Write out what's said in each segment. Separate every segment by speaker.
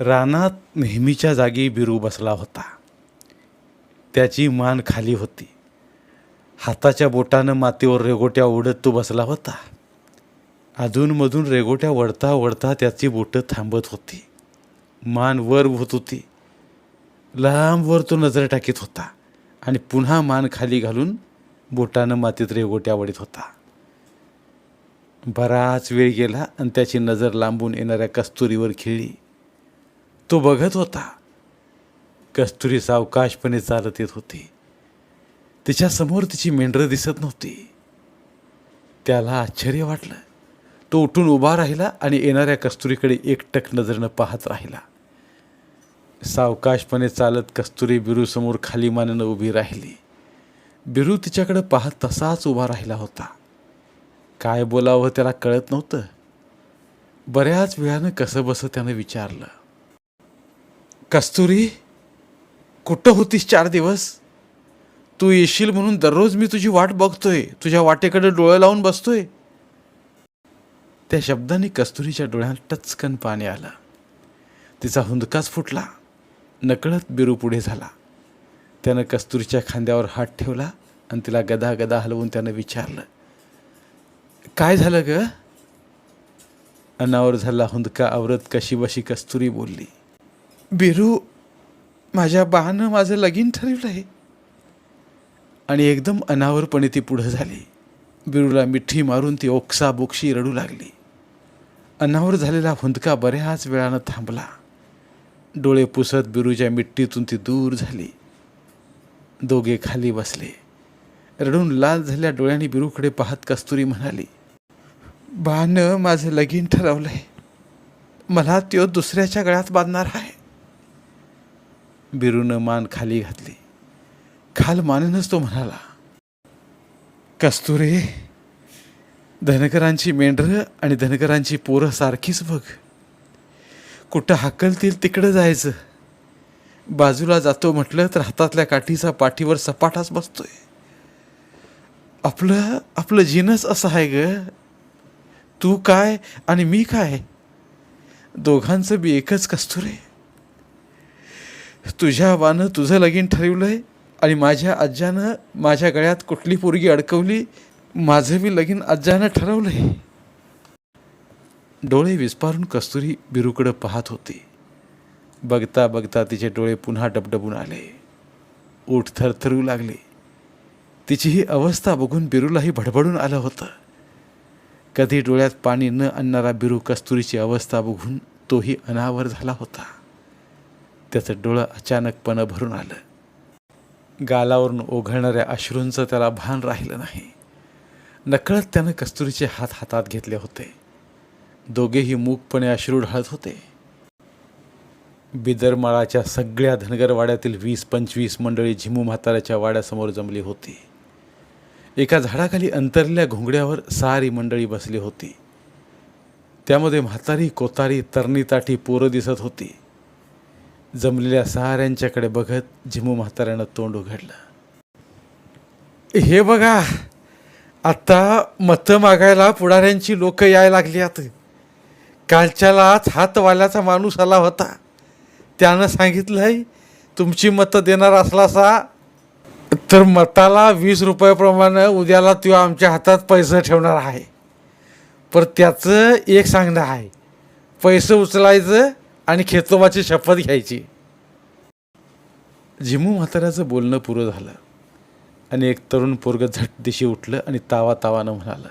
Speaker 1: रानात नेहमीच्या जागी बिरू बसला होता. त्याची मान खाली होती. हाताच्या बोटानं मातीवर रेगोट्या ओढत तो बसला होता. अधूनमधून रेगोट्या वळता वळता त्याची बोटं थांबत होती. मान वर होत होती. लांबवर तो नजर टाकीत होता आणि पुन्हा मान खाली घालून बोटानं मातीत रेगोट्या वळीत होता. बराच वेळ गेला आणि त्याची नजर लांबून येणाऱ्या कस्तुरीवर खिळली. तो बघत होता. कस्तुरी सावकाशपणे चालत येत होती. तिच्यासमोर तिची मेंढरं दिसत नव्हती. त्याला आश्चर्य वाटलं. तो उठून उभा राहिला आणि येणाऱ्या कस्तुरीकडे एकटक नजरेनं पाहत राहिला. सावकाशपणे चालत कस्तुरी बिरूसमोर खाली मानेनं उभी राहिली. बिरू तिच्याकडे पाहत तसाच उभा राहिला होता. काय बोलावं त्याला कळत नव्हतं. बऱ्याच वेळानं कसं बसं त्यानं विचारलं. कस्तुरी कुठं होतीस चार दिवस? तू येशील म्हणून दररोज मी तुझी वाट बघतोय. तुझ्या वाटेकडे डोळे लावून बसतोय. त्या शब्दाने कस्तुरीच्या डोळ्यात टचकन पाणी आलं. तिचा हुंदकाच फुटला. नकळत बिरू पुढे झाला. त्यानं कस्तुरीच्या खांद्यावर हात ठेवला आणि तिला गदा गदा हलवून त्यानं विचारलं काय झालं ग? अनावर झाला हुंदका आवरत कशी बशी कस्तुरी बोलली. बिरू माझ्या बानं माझं लगीन ठरवलं आहे आणि एकदम अनावरपणे ती पुढं झाली. बिरूला मिठी मारून ती ओक्सा बोक्षी रडू लागली. अनावर झालेला हुंदका बऱ्याच वेळानं थांबला. डोळे पुसत बिरूच्या मिट्टीतून ती दूर झाली. दोघे खाली बसले. रडून लाल झाल्या डोळ्यांनी बिरूकडे पाहत कस्तुरी म्हणाली बान माझं लगीन ठरवलं आहे मला त्यो दुसऱ्याच्या गळ्यात बांधणार आहे. बिरूनं मान खाली घातली. खाल मानेनच तो म्हणाला कस्तुरे धनकरांची मेंढरं आणि धनकरांची पोरं सारखीच बघ. कुठं हाकलतील तिकडं जायचं. बाजूला जातो म्हटलं तर हातातल्या काठीचा पाठीवर सपाटाच बसतोय. आपलं आपलं जीनच असं आहे ग. तू काय आणि मी काय? दोघांचं बी एकच कस्तुरे. तुझ्या आबानं तुझं लगीन ठरवलंय आणि माझ्या आज्यानं माझ्या गळ्यात कुठली पोरगी अडकवली माझं मी लगीन आज्यानं ठरवलंय. डोळे विस्पारून कस्तुरी बिरूकडं पाहत होती. बघता बघता तिचे डोळे पुन्हा डबडबून आले. ओठ थरथरू लागले. तिची ही अवस्था बघून बिरूलाही भडबडून आलं होतं. कधी डोळ्यात पाणी न आणणारा बिरू कस्तुरीची अवस्था बघून तोही अनावर झाला होता. त्याचं डोळं अचानकपणं भरून आलं. गालावरून ओघळणाऱ्या अश्रूंचं त्याला भान राहिलं नाही. नकळत त्यानं कस्तुरीचे हात हातात घेतले होते. दोघेही मूकपणे अश्रू ढाळत होते. बिदरमाळाच्या सगळ्या धनगरवाड्यातील वीस पंचवीस मंडळी झिमू म्हाताऱ्याच्या वाड्यासमोर जमली होती. एका झाडाखाली अंतरल्या घोंगड्यावर सारी मंडळी बसली होती. त्यामध्ये म्हातारी कोतारी तरणी ताठी पोरं दिसत होती. जमलेल्या साऱ्यांच्याकडे बघत झिमू म्हाताऱ्यानं तोंड उघडलं. हे बघा आत्ता मतं मागायला पुढाऱ्यांची लोक याय लागली आता कालच्यालाच हातवाल्याचा माणूस आला होता. त्यानं सांगितलंय तुमची मतं देणार असलासा? तर मताला वीस रुपयाप्रमाणे उद्याला तो आमच्या हातात पैसे ठेवणार आहे. पर त्याचं एक सांगणं आहे पैसे उचलायचं आणि खेचोबाची शपथ घ्यायची. झिमू म्हाताऱ्याचं बोलणं पुरं झालं. आणि एक तरुण पोरग झट दिशी उठलं आणि तावा तावानं म्हणालं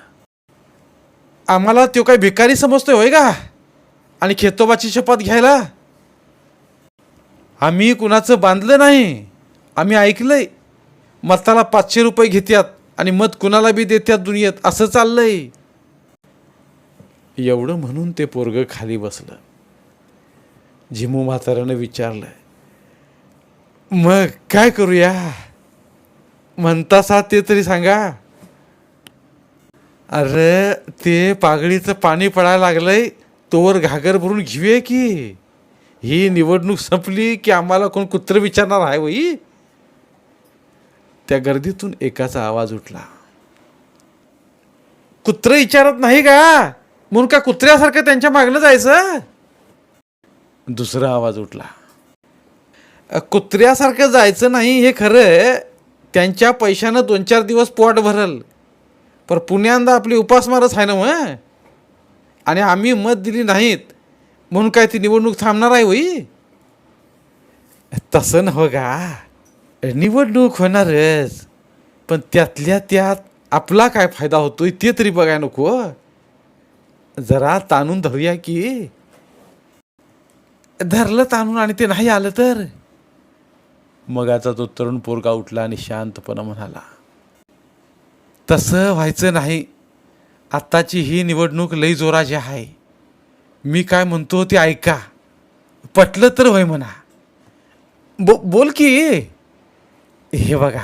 Speaker 1: आम्हाला तो काय भिकारी समजतोय होय का? आणि खेतोबाची शपथ घ्यायला? आम्ही कुणाचं बांधलं नाही. आम्ही ऐकलंय. मताला पाचशे रुपये घेत्यात आणि मत कुणाला बी देत्यात दुनियेत असं चाललंय. एवढं म्हणून ते पोरग खाली बसलं. झिमू म्हाताऱ्यानं विचारलं मग काय करूया? म्हणतासा ते तरी सांगा. अरे ते पागळीचं पाणी पडायला लागलंय तोवर घागर भरून घेऊया की? ही निवडणूक संपली की आम्हाला कोण कुत्र विचारणार आहे वई त्या गर्दीतून एकाचा आवाज उठला. कुत्र विचारत नाही का? म्हणून का कुत्र्यासारखं त्यांच्या मागणं जायचं? दुसरा आवाज उठला. कुत्र्यासारखं जायचं नाही हे खरं त्यांच्या पैशानं दोन चार दिवस पोट भरल. पर पुण्यांदा आपली उपासमारच आहे ना मग आणि आम्ही मत दिली नाहीत. म्हणून काय ती निवडणूक थांबणार आहे होई? तसं नव का निवडणूक होणारच. पण त्यातल्या त्यात आपला काय फायदा होतोय ते तरी बघाय नको जरा ताणून धरूया की. धरलं ताणून आणि ते नाही आलं तर? मगाचा तो तरुण पोरगा उठला आणि शांतपणे म्हणाला तसं व्हायचं नाही. आत्ताची ही निवडणूक लई जोराची आहे. मी काय म्हणतो ते ऐका. पटलं तर होय म्हणा. बो बोल की. हे बघा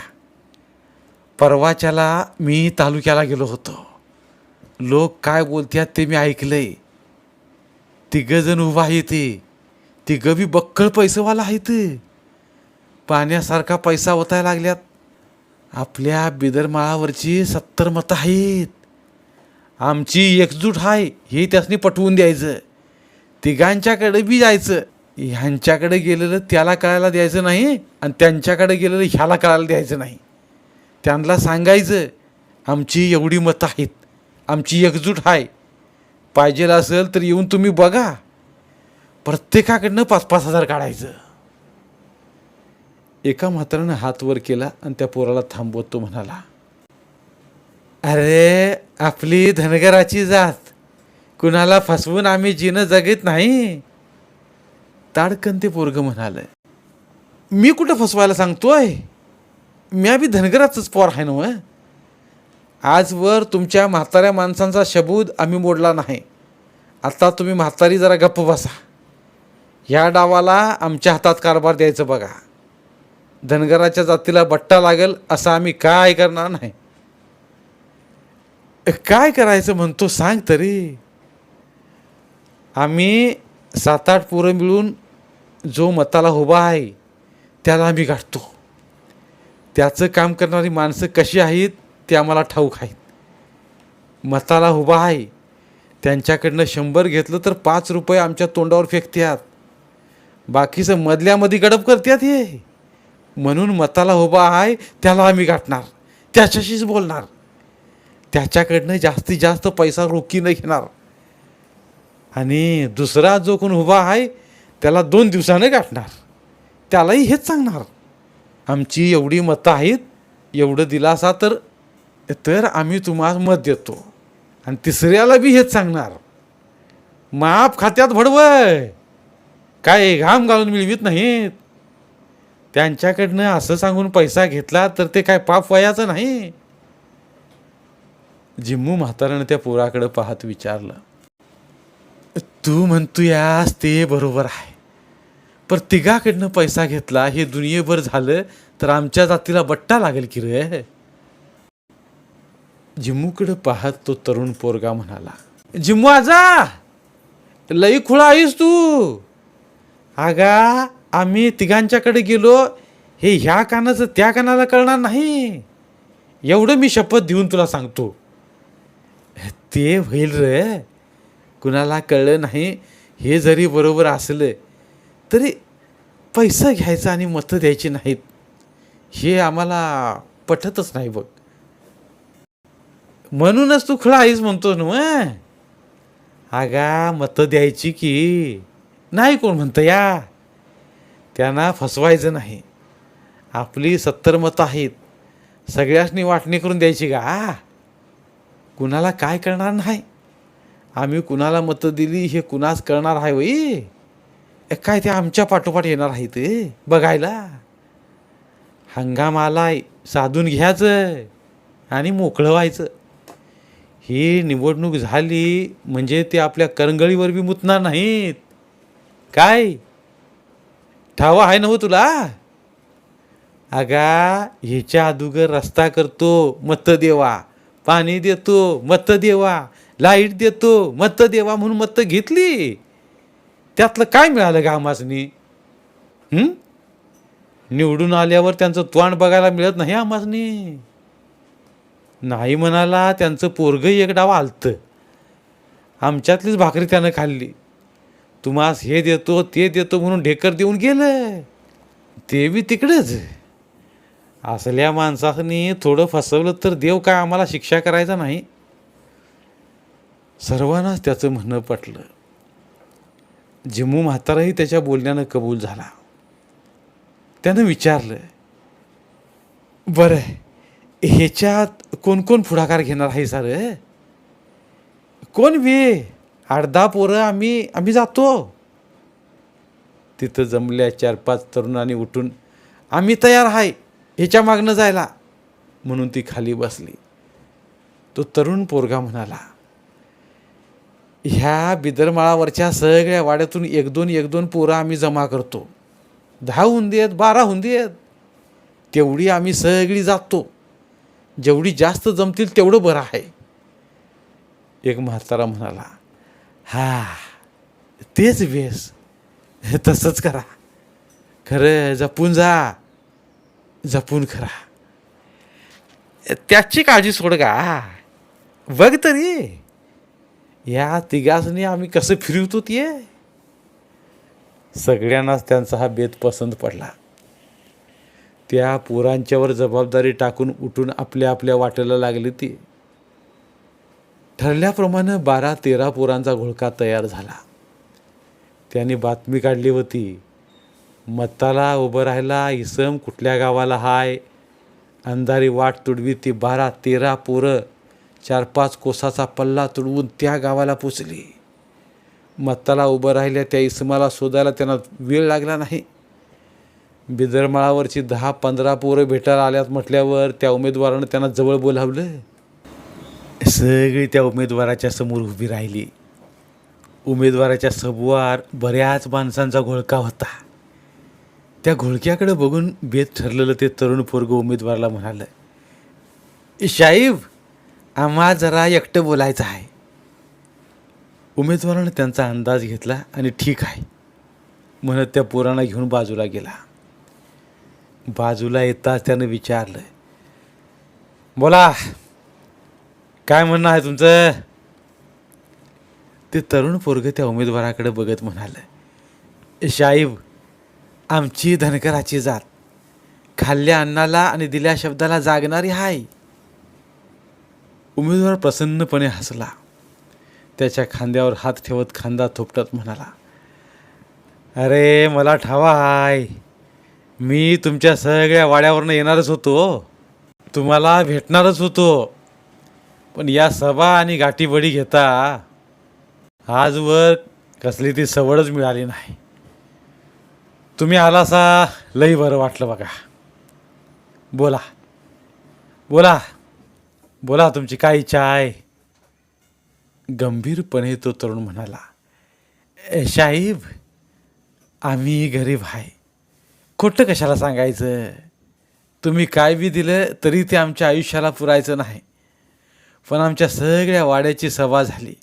Speaker 1: परवाच्याला मी तालुक्याला गेलो होतो. लोक काय बोलतात ते मी ऐकलंय. तिघं जण उभा आहे ते तिघं बी बक्कळ पैसेवाला आहेत. पाण्यासारखा पैसा ओतायला लागल्यात. आपल्या बिदरमाळावरची सत्तर मतं आहेत. आमची एकजूट आहे हे त्यासनी पटवून द्यायचं. तिघांच्याकडे बी जायचं. ह्यांच्याकडे गेलेलं त्याला कळायला द्यायचं नाही आणि त्यांच्याकडे गेलेलं ह्याला कळायला द्यायचं नाही. त्यांना सांगायचं आमची एवढी मतं आहेत. आमची एकजूट आहे पाहिजेल असेल तर येऊन तुम्ही बघा. प्रत्येकाकडनं पाच पाच हजार काढायचं. एका म्हाताऱ्यानं हात वर केला आणि त्या पोराला थांबवत तो म्हणाला अरे आपली धनगराची जात. कुणाला फसवून आम्ही जिनं जगत नाही. ताडकन ते पोरग म्हणालं मी कुठं फसवायला सांगतोय? मी आम्ही धनगराचंच पोर आहे ना आजवर तुमच्या म्हाताऱ्या माणसांचा शबूद आम्ही मोडला नाही. आता तुम्ही म्हातारी जरा गप्प बसा. ह्या डावाला आमच्या हातात कारभार द्यायचं बघा. धनगराच्या जातीला बट्टा लागेल असं आम्ही काय करणार नाही. काय करायचं म्हणतो सांग तरी. आम्ही सात आठ पोरं मिळून जो मताला उभा आहे त्याला आम्ही गाठतो. त्याचं काम करणारी माणसं कशी आहेत ते आम्हाला ठाऊक आहेत. मताला उभा आहे त्यांच्याकडनं शंभर घेतलं तर पाच रुपये आमच्या तोंडावर फेकत्यात बाकीचं मधल्यामध्ये गडप करतात हे. म्हणून मताला उभा आहे त्याला आम्ही गाठणार. त्याच्याशीच बोलणार. त्याच्याकडनं जास्तीत जास्त पैसा रोखीनं घेणार. आणि दुसरा जो कोण उभा आहे त्याला दोन दिवसानं गाठणार. त्यालाही हेच सांगणार. आमची एवढी मतं आहेत एवढं दिलासा तर तर आम्ही तुम्हाला मत देतो. आणि तिसऱ्याला बी हेच सांगणार. माप खात्यात भडवय. काय घाम घालून मिळवीत नाहीत. त्यांच्याकडनं असं सांगून पैसा घेतला तर ते काय पाप वयाचं नाही. जिम्मू म्हातारानं त्या पोराकडे पाहत विचारलं तू म्हणतो यास ते बरोबर आहे पर तिघाकडनं पैसा घेतला हे दुनियेभर झालं तर आमच्या जातीला बट्टा लागेल की रे? जिम्मूकडे पाहत तो तरुण पोरगा म्हणाला जिम्मू आजा लई खुळा आहेस तू. अगा आम्ही तिघांच्याकडे गेलो हे ह्या कानाचं त्या कानाला कळणार नाही. एवढं मी शपथ देऊन तुला सांगतो. ते होईल रे. कुणाला कळलं नाही हे जरी बरोबर असलं तरी पैसा घ्यायचा आणि मतं द्यायची नाहीत. हे आम्हाला पटतच नाही बघ. म्हणूनच तू खुळा आईस म्हणतो ना अगा आगा मतं द्यायची की? नाही कोण म्हणतं या त्यांना फसवायचं नाही. आपली सत्तर मतं आहेत. सगळ्यासनी वाटणी करून द्यायची का? कुणाला काय करणार नाही. आम्ही कुणाला मतं दिली हे कुणास करणार आहे वई काय ते आमच्या पाठोपाठ येणार आहे ते बघायला. हंगाम आलाय साधून घ्यायचं आणि मोकळं व्हायचं ही निवडणूक झाली म्हणजे ते आपल्या करंगळीवर बी मुतणार नाहीत. काय? ठावा आहे ना हो तुला? अगा ह्याच्या अदुगर रस्ता करतो मत देवा. पाणी देतो मत देवा. लाइट देतो मत देवा म्हणून मत घेतली. त्यातलं काय मिळालं का निवडून आल्यावर त्यांचं तोंड बघायला मिळत नाही आमासनी नाही म्हणाला त्यांचं पोरगं एक डाव आलतं. आमच्यातलीच भाकरी त्यानं खाल्ली. तुम्हास हे देतो ते देतो म्हणून ढेकर देऊन गेलं ते बी तिकडेच असल्या माणसाने थोडं फसवलं तर देव काय आम्हाला शिक्षा करायचा नाही. सर्वांनाच त्याचं म्हणणं पटलं. जिमू म्हाताराही त्याच्या बोलण्यानं कबूल झाला. त्यानं विचारलं बरं ह्याच्यात कोण कोण पुढाकार घेणार आहे सर? कोण वे अर्धा पोरं आम्ही आम्ही जातो. तिथं जमल्या चार पाच तरुणांनी उठून आम्ही तयार आहे ह्याच्या मागनं जायला. म्हणून ती खाली बसली. तो तरुण पोरगा म्हणाला ह्या बिदरमाळावरच्या सगळ्या वाड्यातून एक दोन एक दोन पोरं आम्ही जमा करतो. दहा हुंदी आहेत बारा हुंदी आहेत. तेवढी आम्ही सगळी जातो. जेवढी जास्त जमतील तेवढं बरं आहे. एक म्हातारा म्हणाला हा तेच बेस तसंच करा. खरं जपून जा. जपून खरा. त्याची काळजी सोड का बघ तरी. या तिघासनी आम्ही कसं फिरवतो ते. सगळ्यांनाच त्यांचा हा बेत पसंत पडला. त्या पोरांच्यावर जबाबदारी टाकून उठून आपल्या आपल्या वाटेला लागली ती. ठरल्याप्रमाणे बारा तेरा पोरांचा घोळका तयार झाला. त्यांनी बातमी काढली होती मत्ताला उभं राहायला इसम कुठल्या गावाला हाय? अंधारी वाट तुडवी ती बारा तेरा पोरं चार पाच कोसाचा पल्ला तुडवून त्या गावाला पोचली. मत्ताला उभं राहिल्या त्या इसमाला शोधायला त्यांना वेळ लागला नाही. बिदरमाळावरची दहा पंधरा पोरं भेटायला आल्यात म्हटल्यावर त्या उमेदवारानं त्यांना जवळ बोलावलं. सगळी त्या उमेदवाराच्या समोर उभी राहिली. उमेदवाराच्या समोर बऱ्याच माणसांचा घोळका होता. त्या घोळक्याकडे बघून बेत ठरलेलं ते तरुण पोरग उमेदवाराला म्हणालं शाहीब आम्हा जरा एकटं बोलायचं आहे. उमेदवारानं त्यांचा अंदाज घेतला आणि ठीक आहे. म्हणत त्या पोरांना घेऊन बाजूला गेला. बाजूला येताच त्यानं विचारलं बोला काय म्हणणं आहे तुमचं? ते तरुण पोरग त्या उमेदवाराकडे बघत म्हणालं शाहीब आमची धनकराची जात. खाल्ल्या अन्नाला आणि दिल्या शब्दाला जागणारी हाय. उमेदवार प्रसन्नपणे हसला. त्याच्या खांद्यावर हात ठेवत खांदा थोपटत म्हणाला अरे मला ठावा हाय. मी तुमच्या सगळ्या वाड्यावरनं येणारच होतो. तुम्हाला भेटणारच होतो. पण या सभा आणि गाठीबडी घेता आजवर कसली ती सवडच मिळाली नाही. तुम्ही आलासा लई बरं वाटलं बघा. बोला. बोला. बोला तुमची काय इच्छा आहे? गंभीरपणे तो तरुण म्हणाला "ए, साहेब आम्ही गरीब आहे. खोटं कशाला सांगायचं? तुम्ही काय बी दिलं तरी ते आमच्या आयुष्याला पुरायचं नाही. पण आमच्या सगळ्या वाड्याची सभा झाली.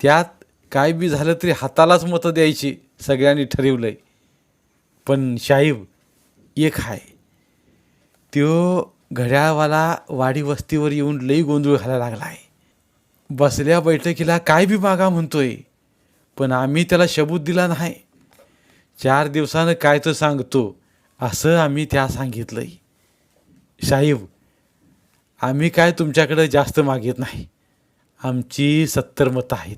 Speaker 1: त्यात काय बी झालं तरी हातालाच मतं द्यायची सगळ्यांनी ठरवलंय. पण साहेब एक आहे त्यो घड्याळवाला वाडी वस्तीवर येऊन लई गोंधळ घालायला लागला आहे बसल्या बैठकीला काय बी मागा म्हणतोय पण आम्ही त्याला शबूत दिला नाही. चार दिवसानं काय तर सांगतो असं आम्ही त्या सांगितलंय. साहेब आम्ही काय तुमच्याकडं जास्त मागित नाही. आमची सत्तर मतं आहेत.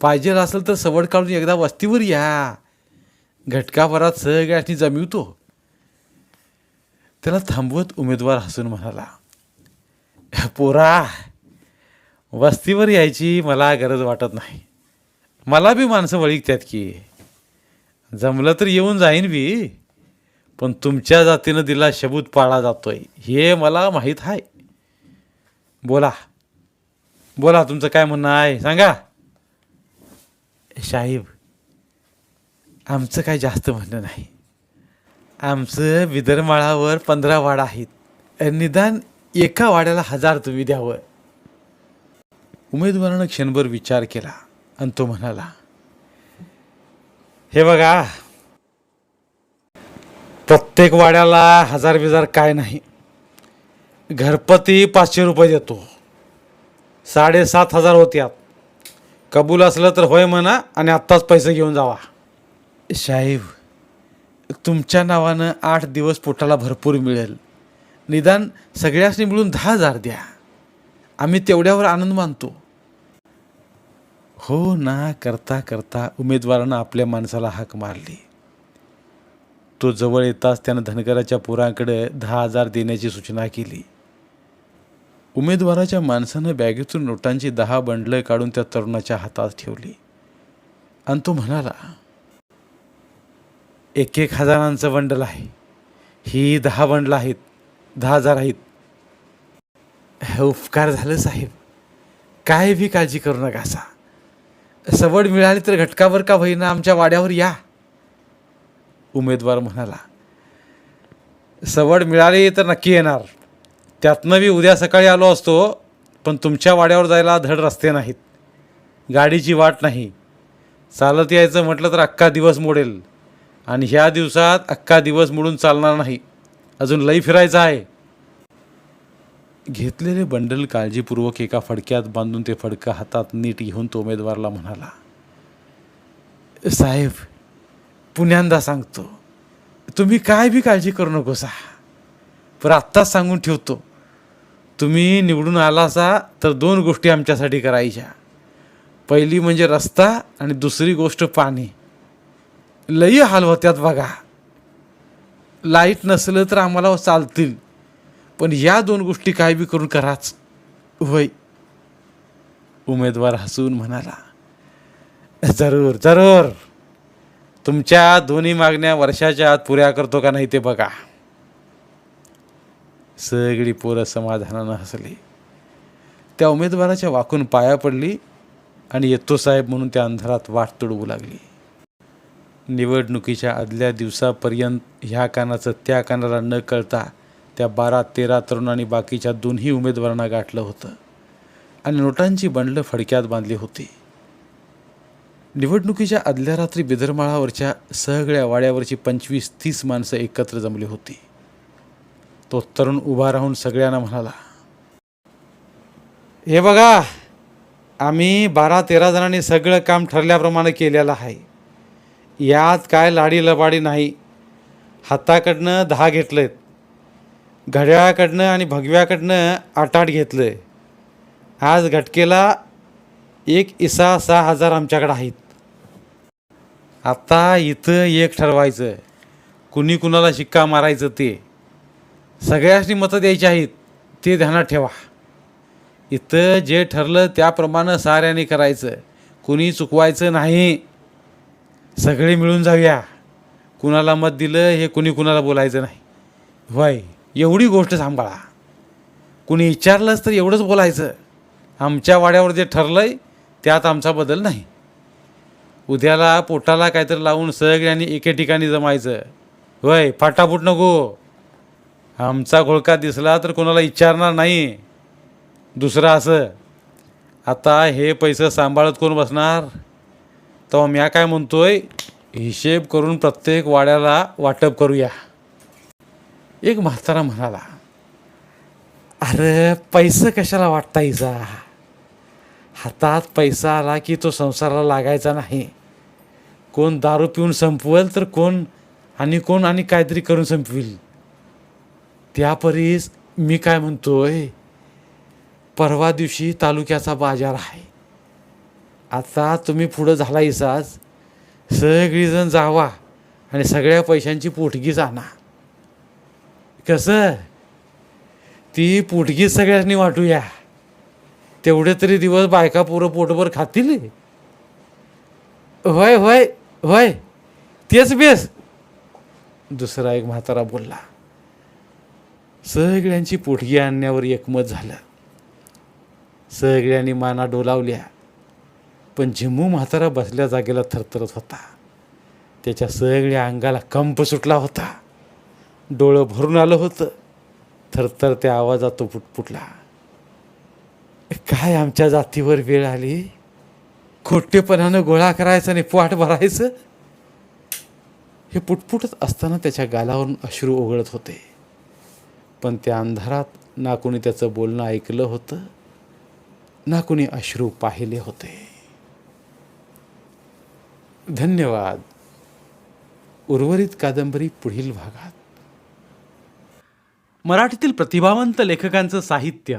Speaker 1: पाहिजे असेल तर सवड काढून एकदा वस्तीवर या. घटकाभरात सगळ्याची जमिवतो. त्याला थांबवत उमेदवार हसून म्हणाला पोरा वस्तीवर यायची मला गरज वाटत नाही. मला बी माणसं वळीकतात की. जमलं तर येऊन जाईन बी. पण तुमच्या जातीनं दिला शबूत पाळा जातोय. हे मला माहीत आहे. बोला. बोला तुमचं काय म्हणणं आहे? सांगा. साहेब आमचं काय जास्त म्हणणं नाही. आमचं विदरमाळावर पंधरा वाडा आहेत. निदान एका वाड्याला हजार तुम्ही द्यावं. उमेदवारानं क्षणभर विचार केला आणि तो म्हणाला हे बघा प्रत्येक वाड्याला हजार बिजार काय नाही. घरपती पाचशे रुपये देतो. साडेसात हजार होत्यात कबूल असलं तर होय म्हणा आणि आत्ताच पैसे घेऊन जावा. साहेब तुमच्या नावानं आठ दिवस पोटाला भरपूर मिळेल. निदान सगळ्यासनी मिळून दहा हजार द्या. आम्ही तेवढ्यावर आनंद मानतो. हो ना करता करता उमेदवारानं आपल्या माणसाला हाक मारली. तो जवळ येताच त्यानं धनगराच्या पोरांकडे दहा हजार देण्याची सूचना केली. उमेदवाराच्या माणसानं बॅगेतून नोटांची दहा बंडलं काढून त्या तरुणाच्या हातात ठेवली. आणि तो म्हणाला एक एक हजारांचं बंडल आहे. ही दहा बंडलं आहेत. दहा हजार आहेत. हे उपकार झालं साहेब. काय बी काळजी करू नका असा. सवड मिळाली तर घटकावर का होईना आमच्या वाड्यावर या. उमेदवार म्हणाला. सवड मिळाली तर नक्की येणार. त्यातनं मी उद्या सकाळी आलो असतो पण तुमच्या वाड्यावर जायला धड रस्ते नाहीत. गाडीची वाट नाही. चालत यायचं म्हटलं तर अख्खा दिवस मोडेल. आणि ह्या दिवसात अख्खा दिवस मोडून चालणार नाही. अजून लई फिरायचं आहे. घेतलेले बंडल काळजीपूर्वक एका फडक्यात बांधून ते फडकं हातात नीट घेऊन तो उमेदवारला म्हणाला साहेब पुण्यांदा सांगतो तुम्ही काय बी काळजी करू नकोसा पण आत्ताच सांगून ठेवतो तुम्ही निवडून आला असा तर दोन गोष्टी आमच्यासाठी करायच्या. पहिली म्हणजे रस्ता आणि दुसरी गोष्ट पाणी. लई हाल होत्यात बघा. लाइट नसलं तर आम्हाला चालतील पण या दोन गोष्टी काय बी करून कराच. होय. उमेदवार हसून म्हणाला जरूर जरूर. तुमच्या दोन्ही मागण्या वर्षाच्या आत पुऱ्या करतो का नाही ते बघा. सगळी पोरं समाधानानं हसली. त्या उमेदवाराच्या वाकून पाया पडली आणि येतो साहेब म्हणून त्या अंधारात वाट तुडवू लागली. निवडणुकीच्या आदल्या दिवसापर्यंत ह्या कानाचं त्या कानाला न कळता त्या बारा तेरा तरुणांनी बाकीच्या दोन्ही उमेदवारांना गाठलं होतं. आणि नोटांची बंडलं फडक्यात बांधली होती. निवडणुकीच्या आदल्या रात्री बिदरमाळावरच्या सगळ्या वाड्यावरची पंचवीस तीस माणसं एकत्र जमली होती. तो तरुण उभा राहून सगळ्यांना म्हणाला हे बघा आम्ही बारा तेरा जणांनी सगळं काम ठरल्याप्रमाणे केलेलं आहे. यात काय लाडी लबाडी नाही. हाताकडनं दहा घेतलेत. घड्याळाकडनं आणि भगव्याकडनं आठ आठ घेतलं आज घटकेला एक इसा सहा हजार आमच्याकडं आहेत. आता इथं एक ठरवायचं. कुणी कुणाला शिक्का मारायचं ते. सगळ्यासनी मतं द्यायची आहेत. ते ध्यानात ठेवा. इथं जे ठरलं त्याप्रमाणे साऱ्याने करायचं. कुणी चुकवायचं नाही. सगळे मिळून जाऊया. कुणाला मत दिलं हे कुणी कुणाला बोलायचं नाही. वय एवढी गोष्ट सांभाळा. कुणी विचारलंच तर एवढंच बोलायचं. आमच्या वाड्यावर जे ठरलं आहे त्यात आमचा बदल नाही. उद्याला पोटाला काहीतरी लावून सगळ्यांनी एके ठिकाणी जमायचं. वय फाटाफूट नको. आमचा घोळका दिसला तर कोणाला विचारणार नाही. दुसरं असं आता हे पैसे सांभाळत कोण बसणार? तेव्हा म्या काय म्हणतोय हिशेब करून प्रत्येक वाड्याला वाटप करूया. एक म्हातारा म्हणाला अरे पैसे कशाला वाटता वाटतायचा हातात पैसा आला की तो संसाराला लागायचा नाही. कोण दारू पिऊन संपवेल तर कोण आणि कोण आणि काहीतरी करून संपवील. त्यापरीस मी काय म्हणतोय? परवा दिवशी तालुक्याचा बाजार आहे. आता तुम्ही पुढं झाला इसाज. सगळीजण जावा आणि सगळ्या पैशांची पोटगीच आणा कसं? ती पोटगीच सगळ्यांनी वाटूया. तेवढे तरी दिवस बायका पोरं पोटभर खातील. होय होय होय तेच बेस. दुसरा एक म्हातारा बोलला सगळ्यांची पोटगी आणण्यावर एकमत झालं. सगळ्यांनी माना डोलावल्या पण झिमू म्हातारा बसल्या जागेला थरथरत होता. त्याच्या सगळ्या अंगाला कंप सुटला होता. डोळं भरून आलं होतं. थरथर त्या आवाजात तो पुटपुटला काय आमच्या जातीवर वेळ आली? खोटेपणानं गोळा करायचं आणि पोट भरायचं? हे पुटपुटत असताना त्याच्या गालावरून अश्रू ओघळत होते. पण त्या अंधारात ना कोणी त्याचं बोलणं ऐकलं होतं ना कोणी अश्रू पाहिले होते. धन्यवाद. उर्वरित कादंबरी पुढील भागात. मराठीतील प्रतिभावंत लेखकांचं साहित्य.